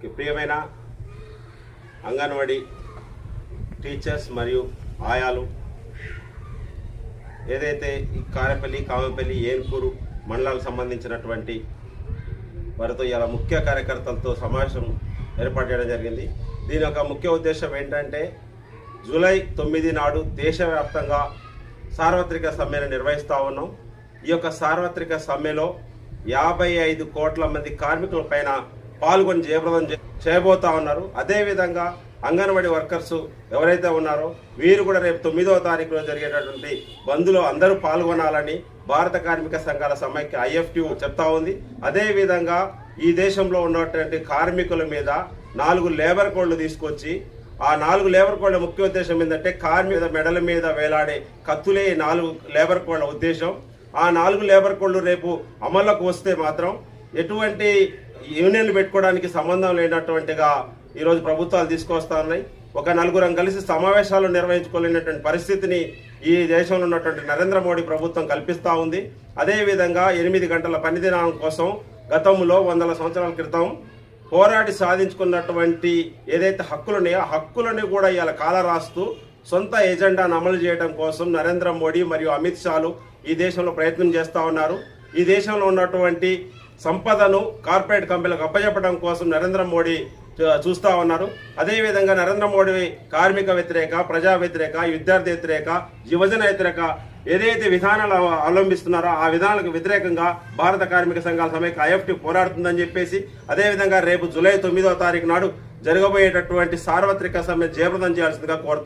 ప్రియమైన అంగన్వాడీ టీచర్స్ మరియు ఆయాలు ఏదైతే ఈ కారెపల్లి కామపల్లి ఏన్కూరు మండలాలకు సంబంధించినటువంటి వారితో ఇలా ముఖ్య కార్యకర్తలతో సమావేశం ఏర్పాటు చేయడం జరిగింది. దీని యొక్క ముఖ్య ఉద్దేశం ఏంటంటే జూలై తొమ్మిది నాడు దేశవ్యాప్తంగా సార్వత్రిక సమ్మెను నిర్వహిస్తూ ఉన్నాం. ఈ యొక్క సార్వత్రిక సమ్మెలో యాభై ఐదు కోట్ల మంది కార్మికుల పైన పాల్గొని జయప్రదం చేయబోతా ఉన్నారు. అదేవిధంగా అంగన్వాడీ వర్కర్స్ ఎవరైతే ఉన్నారో వీరు కూడా రేపు తొమ్మిదవ తారీఖులో జరిగేటటువంటి బంద్లో అందరూ పాల్గొనాలని భారత కార్మిక సంఘాల సమైక్య ఐఎఫ్టి చెప్తా ఉంది. అదేవిధంగా ఈ దేశంలో ఉన్నటువంటి కార్మికుల మీద నాలుగు లేబర్ కోడ్లు తీసుకొచ్చి ఆ నాలుగు లేబర్ కోడ్ల ముఖ్య ఉద్దేశం ఏంటంటే కార్మిక మెడల మీద వేలాడే కత్తులే ఈ నాలుగు లేబర్ కోడ్ల ఉద్దేశం. ఆ నాలుగు లేబర్ కోడ్లు రేపు అమల్లోకి వస్తే మాత్రం ఎటువంటి యూనియన్లు పెట్టుకోవడానికి సంబంధం లేనటువంటిగా ఈరోజు ప్రభుత్వాలు తీసుకొస్తా ఉన్నాయి. ఒక నలుగురం కలిసి సమావేశాలు నిర్వహించుకోలేనటువంటి పరిస్థితిని ఈ దేశంలో ఉన్నటువంటి నరేంద్ర మోడీ ప్రభుత్వం కల్పిస్తూ ఉంది. అదేవిధంగా ఎనిమిది గంటల పనిదినం కోసం గతంలో వందల సంవత్సరాల క్రితం పోరాడి సాధించుకున్నటువంటి ఏదైతే హక్కులు ఉన్నాయో ఆ హక్కులని కూడా ఇవాళ కాల రాస్తూ సొంత ఎజెండాను అమలు చేయడం కోసం నరేంద్ర మోడీ మరియు అమిత్ షాలు ఈ దేశంలో ప్రయత్నం చేస్తూ ఉన్నారు. ఈ దేశంలో ఉన్నటువంటి సంపదను కార్పొరేట్ కంపెనీలకు అప్పచెప్పడం కోసం నరేంద్ర మోడీ చూ- చూస్తా ఉన్నారు. అదేవిధంగా నరేంద్ర మోడీ కార్మిక వ్యతిరేక ప్రజా వ్యతిరేక విద్యార్థి వ్యతిరేక యువజన వ్యతిరేక ఏదైతే విధానాలు అవలంబిస్తున్నారో ఆ విధానాలకు వ్యతిరేకంగా భారత కార్మిక సంఘాల సమైక్య ఐఎఫ్టీ పోరాడుతుందని చెప్పేసి అదేవిధంగా రేపు జూలై తొమ్మిదవ తారీఖు నాడు జరగబోయేటటువంటి సార్వత్రిక సమ్మె జయప్రదం చేయాల్సిందిగా కోరుతారు